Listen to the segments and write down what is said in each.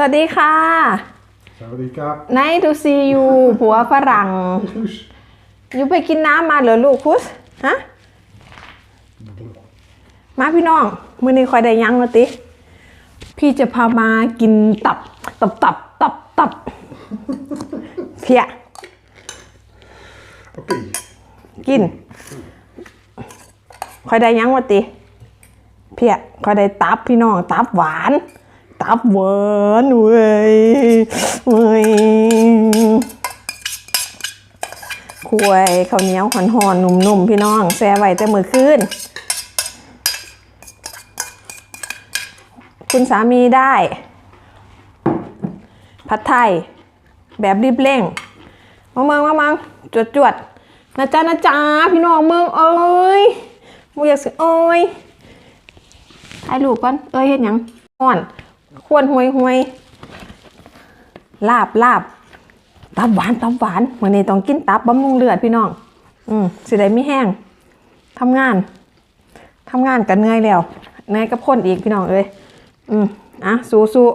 วัสดีค่ะ Sawadika. Nice to see you ผัวฝรั่ง Kus. อยู่ไปกินน้ำมาเหรอลูกคุสฮะมาพี่น้องมื้อนี้คอยได้ยังมาติพี่จะพามากินตับ ตับตับตับตับเพีย Okej. กินคอยได้ยังมาติเพียคอยได้ตับพี่น้องตับหวาน ตับหวานเว้ยเว้ยควยข้าวเหนียวหอนๆหนุ่มๆ พี่น้องแซ่ไว้แต่มือคืนคุณสามีได้ ผัดไทย แบบรีบเร่งมาเมืองมาเมืองจวดจวดๆนะจ๊ะนะจ๊ะพี่น้องเมืองเอ้ยมูอยากสิเอ้ยถ่ายรูปก่อน เอ้ยเห็นยังอ่อน ควรห่วยห่วยลาบลาบตับหวานตับหวานเมื่อนี้ต้องกินตับบำรุงเลือดพี่น้อง อืมสิได้ไม่แห้งทำงานทำงานกันเหนื่อยแล้วเหนื่อยกับคนอีกพี่น้องเอ้ยอืมอะสู้สู้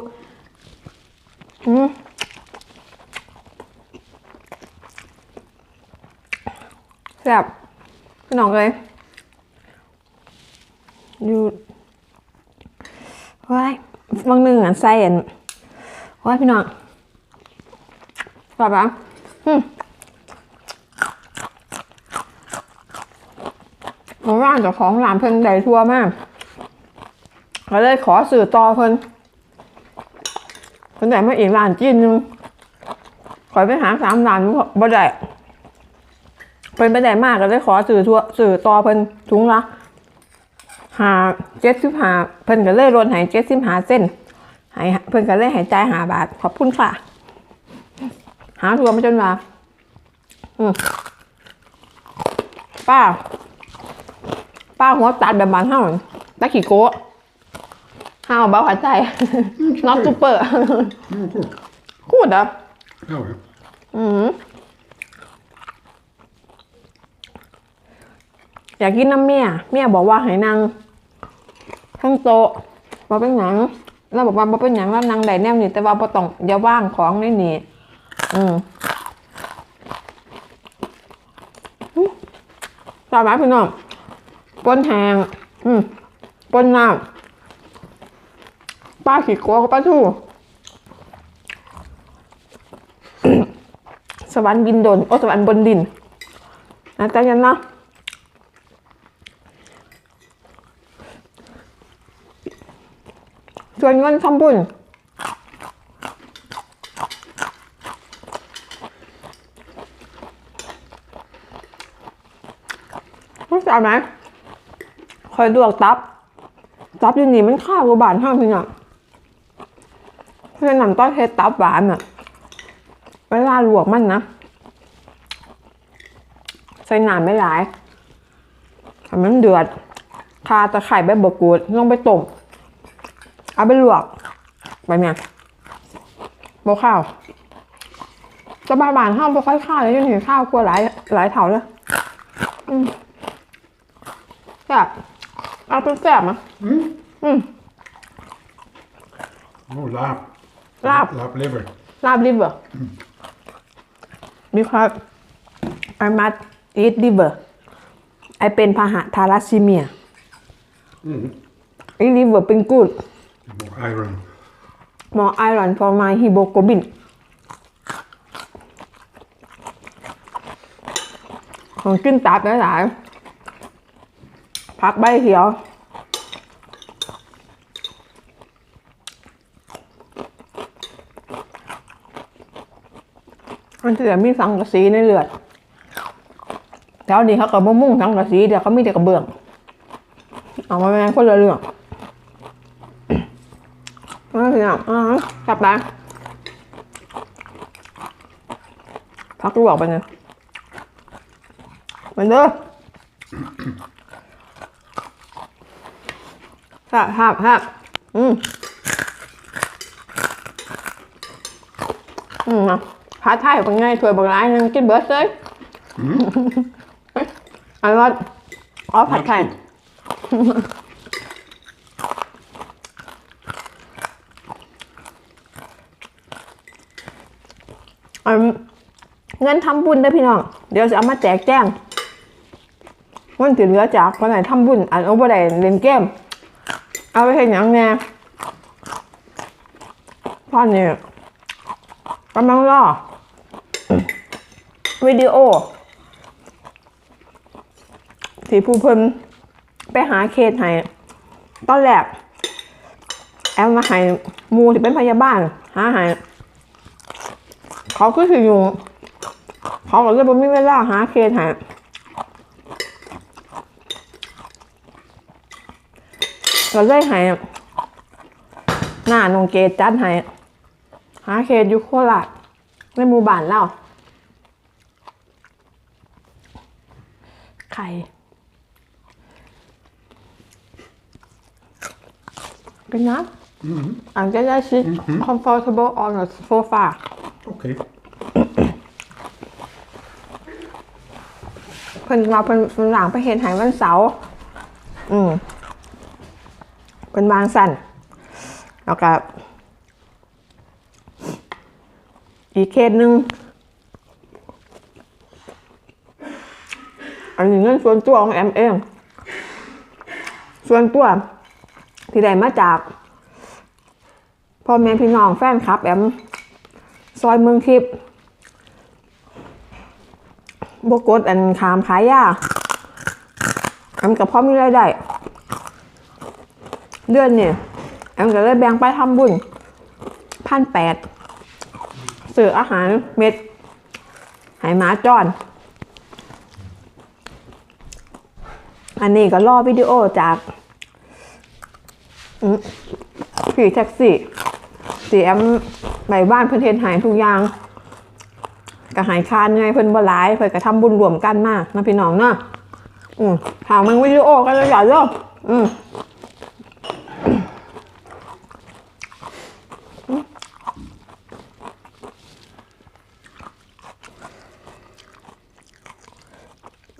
อืมแซ่บพี่น้องเลยอยู่ว้าย บางหนึ่งอะใส่อันว้าพี่น้องแบบอะอืมผมว่าเจ้าของร้านเพิ่นได้ทั่วมากก็เลยขอสื่อต่อเพิ่นเพิ่นได้มาอีกร้านจีนนึงขอไปหาสามร้านบ่ได้เพิ่นไปได้มากก็เลยขอสื่อทั่วสื่อต่อเพิ่นถุงละ หาเจ็ดสิบหาเพิ่นก็เลยลดให้เจ็ดสิบหาเส้นให้เพิ่นก็เลยให้จ่ายหาบาท ขอบคุณค่ะ หาทัวมาจนว่าอืมป้า ป้าหัวตัดแบบบานเท่าตะขี้โก้ห้าวเบาหัวใจน็อตซูเปอร์ Mm, cool. กูดอะ Ja, ja. อืมอยากกินน้ำเมียเมียบอกว่าให้นาง ทั้งโต๊ะบอเป็นหยังแล้วบอกว่าบอเป็นหยังแล้วนางได้แนวนี่แต่ว่าบ่ต้องอย่าว่างของในนี่อืมสาบาพี่น้องปนแหงอืมปนน้ำป้าขี้โกลัวกับป้าทู่สวรรค์บินโดนโอ้สวรรค์บนดินนะจ๊ะยันเนาะ ส่วนเงินทำบุญรู้จักไหมคอยดวกตับ ตับอยูนี่มันข้าวกว่าบานห้าพี่น้องเพื่อนนำต้อนเทสตับหวานอะเวลาลวกมันนะใส่น้ำไม่หลายทำมันเดือด คาตะไคร่ใบบกูดลงไปต้ม เอาไปลวกไปเนี่ยบข้าวจะบานบานๆข้าวบ่ค่อยข้าวเลยยังเห็นข้าวกลัวหลายหลายเท่าเลยอืมแซ่บเอาเป็นแซ่บนะ Mm. อืม Oh, lap. Lap. Lap liver. ลาบลิเวอร์ because I must eat liver ไอเป็นพาหะทาราซีเมีย Mm. ไอลิเวอร์เป็นกูด More iron. มอไอรอน for my hemoglobin ของกินตับหลายๆผักใบเขียวมันจะมีสังกะสีในเลือดแล้วนี้เขาก็บ่มุ่งสังกะสีเดี๋ยวเขามีแต่กระเบื้อง เอามาแมงคนละเรื่อง นี่คืออย่างอ่ากลับไปพักลวกไปเนี่ยเหมือนเดิมครับครับครับอืมอืมอะพาไทยเป็นไงถวยบางร้านนึงกินเบิร์ดเลยอันว่าอ๋อผัดไทย That's อัน เงินทำบุญเด้พี่น้อง เดี๋ยวจะเอามาแจกแจ้งมันถือเหลือจากคนไหนทำบุญอันเอาไปไดเล่นเกม เอาไปให้หยังแน่พ่อเนี่ยกำลังรอวิดีโอ ที่ผู้เพิ่นไปหาเคสให้ตอนแรกแอมมาให้มูที่เป็นพยาบาลหาให้ เขาก็คืออยู่ เขาก็เลยบ่มีเวลาหาเคสให้ก็เลยให้หน้าน้องเกดจัดให้หาเคสอยู่โคราชในหมู่บ้านเราไข่ Good enough. I'm gonna sit comfortable on the sofa. Okay. เพิ่นเราเพิ่นหลังไปเห็นหายวันเสาร์อืมเป็นวางสั่นแล้วก็อีกเคสหนึ่งอันนี้เงินส่วนตัวของแอมเอง ส่วนตัวที่ได้มาจากพ่อแม่พี่น้องแฟนคลับแอม ซอยเมืองทิพย์บกดอันขามขายยาแอมกับพ่อมีรายได้เดือนเนี่ยแอมก็เลยแบ่งไปทำบุญพันแปดซื้ออาหารเม็ดให้หมาจอนอันนี้ก็รอวิดีโอจากผีแท็กซี่ เสีแอมใบบ้านเพิ่นเฮ็ดหายทุกอย่างก็หายคานไงเพิ่นบ่หลายเพิ่นก็ทำบุญรวมกันมากนะพี่น้องเนาะอืมถามมันวิดีโอกันเลยอย่าเด้ออืม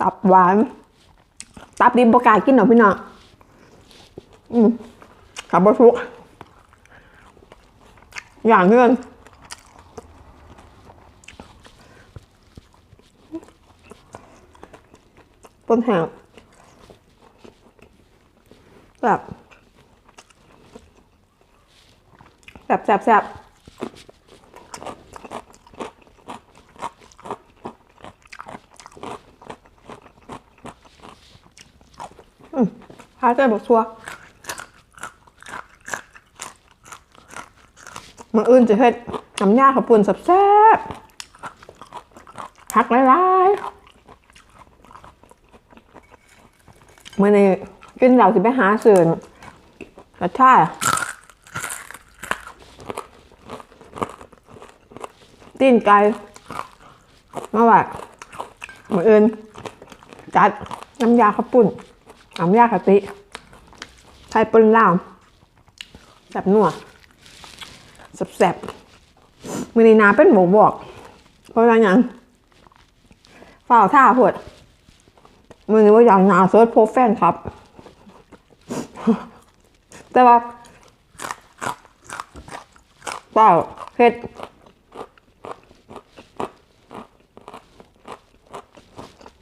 ตับหวาน ตับดิบประกาศกินหรอพี่น้อง อืมขับบะทุก อย่างเงื่อนต้นแห้งแบบแซ่บแซ่บแซ่บอืมพาใจบอกชัว มืออื่นจะเฮ็ดน้ำยาขับปุ่นแซ่บๆผักหลายๆมื่อนี้กินเหล่าสิไปหาเสือนกระชายตีนไก่มาว่ามืออื่นจัดน้ำยาขับปุ่นน้ำยากะติไข่ปนลาวแซ่บนัว แซ่บๆมือนีนาเป็นหมูบอกเพราะว่าหยังฝ่าวท่าพดมือนี้ว่าอย่างนาเซิร์ชโพสแฟนครับ แต่ว่าเปล่าเผ็ด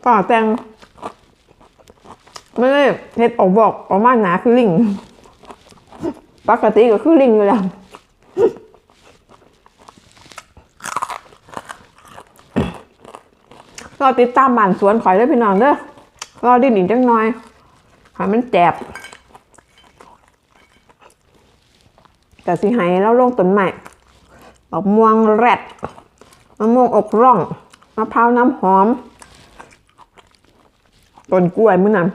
เปล่าแตงไม่ได้เผ็ดออกบอกออกมาหนาคือลิงปกติก็คือลิงอยู่แล้ว รอติดตามบ้านสวนข่อยได้อพี่น้องเด้อรอดินอีกจังหน่อยหามันแจบแต่สิให้เราลงต้นใหม่ดอกม่วงแรดมะม่วงอกร่องมะพร้าวน้ำหอมต้นกล้วยมื้อนั้น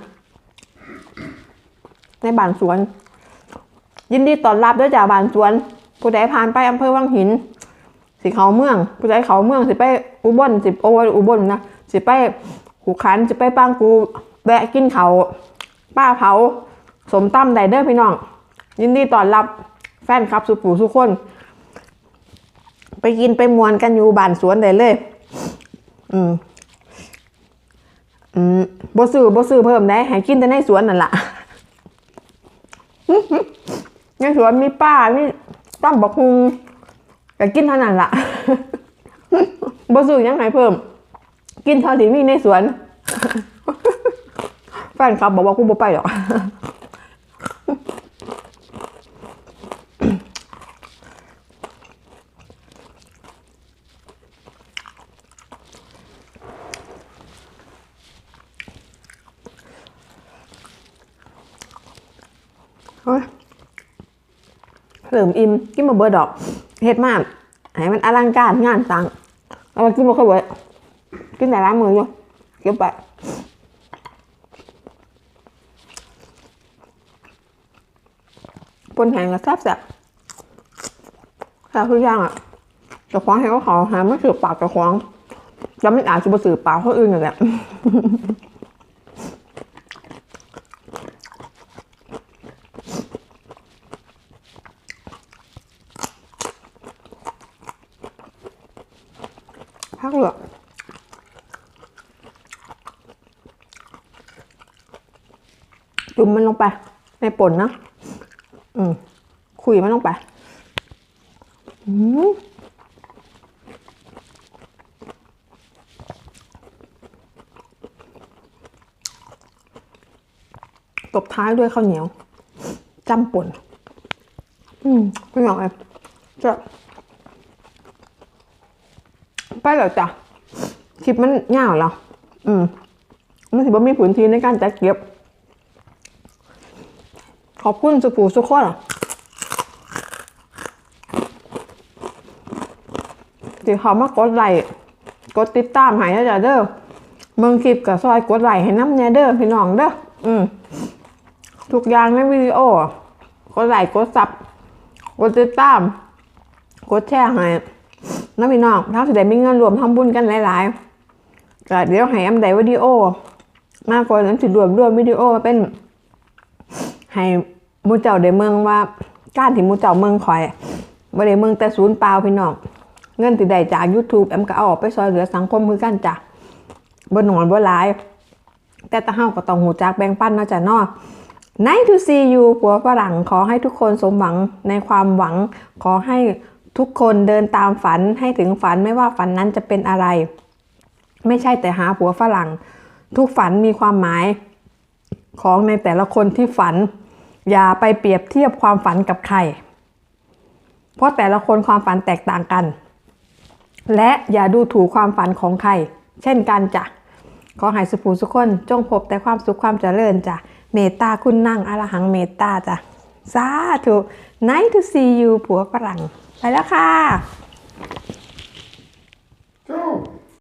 ในบ้านสวน ยินดีต้อนรับด้วยจากบ้านสวน ผู้ใดผ่านไปอำเภอวังหิน สิเขาเมือง ผู้ใดเขาเมืองสิไปอุบลสิโออุบลนะ สิไปหูขันสิไปป้างกูแวะกินเขาป้าเผาสมตั้มไดเดอร์พี่น้อง ยินดีต้อนรับแฟนคลับสุปูสุคน ไปกินไปมวนกันอยู่บ้านสวนได้เลย อืมอืมบ่ซื้อบ่ซื้อเพิ่มได้ให้กินแต่ในสวนนั่นล่ะในสวนมีป้ามีตั้มบักฮุงก็กินเท่านั้นล่ะบ่ซื้อยังไงเพิ่ม กินเท่าที่มีในสวน แฟนคลับบอกว่ากูบ่ไปหรอกเฮ้ยเริ่มอิ่มกินมาเบิดดอกเฮ็ดมากให้มันอลังการงานตังเอามากินมาค่อยเบิด กินแต่ล้างมืออยู่เก็บไปปนแห้งกับแซ่บแซ่บแซ่บทุกอย่างอะจะคว้างให้เขาขาหาไม่สืบปากจะคว้างจะไม่อาจจะมาสืบปากเขาอื่นนั่นแหละพักเหลือ จุ่มมันลงไปในป่นนะอืมคุยมันลงไปอืมตบท้ายด้วยข้าวเหนียวจำป่น อืมไม่หรอกไอ้จะไปแล้วจ้ะคลิปมันยาวแล้วอืมมันถือว่ามีพื้นที่ในการจัดเก็บ ขอบคุณสุปูสุขคนที่เขามากดไลค์กดติดตามให้นะจ๊ะเด้อเมืองคลิปกับซอยกดไลค์ให้น้ำแน่เด้อพี่น้องเด้ออืมทุกอย่างในวิดีโอกดไลค์กดซับกดติดตาม กดแชร์ให้น้องพี่น้องถ้าสุดใดมีเงินรวมทำบุญกันหลายๆก็เดี๋ยวให้อำใดวิดีโอ มากกว่านั้นสิรวมรวมวิดีโอมาเป็น ให้มูเจ้าได้เมืองว่าการที่มูเจ้าเมืองคอยบ่ได้เมืองแต่ศูนย์เปล่าพี่น้องเงินที่ได้จาก YouTube แอมก็เอาออกไปซอยเหลือสังคมคือกันจ้ะบ่นอนบ่หลาย แต่ตาเฮาก็ต้องหูจักแบ่งปันเนาะจ้ะเนาะ Nice to see you ผัวฝรั่งขอให้ทุกคนสมหวังในความหวัง ขอให้ทุกคนเดินตามฝันให้ถึงฝันไม่ว่าฝันนั้นจะเป็นอะไร ไม่ใช่แต่หาผัวฝรั่ง ทุกฝันมีความหมาย ของในแต่ละคนที่ฝัน อย่าไปเปรียบเทียบความฝันกับใคร เพราะแต่ละคนความฝันแตกต่างกัน และอย่าดูถูกความฝันของใคร เช่นกันจ้ะขอให้สุภูสุขคน จงพบแต่ความสุขความเจริญจ้ะเมตตาคุณนั่งอรหังเมตตาจ้ะสาธุไนท์ทูซียูผัวฝรั่ง ไปแล้วค่ะ Go.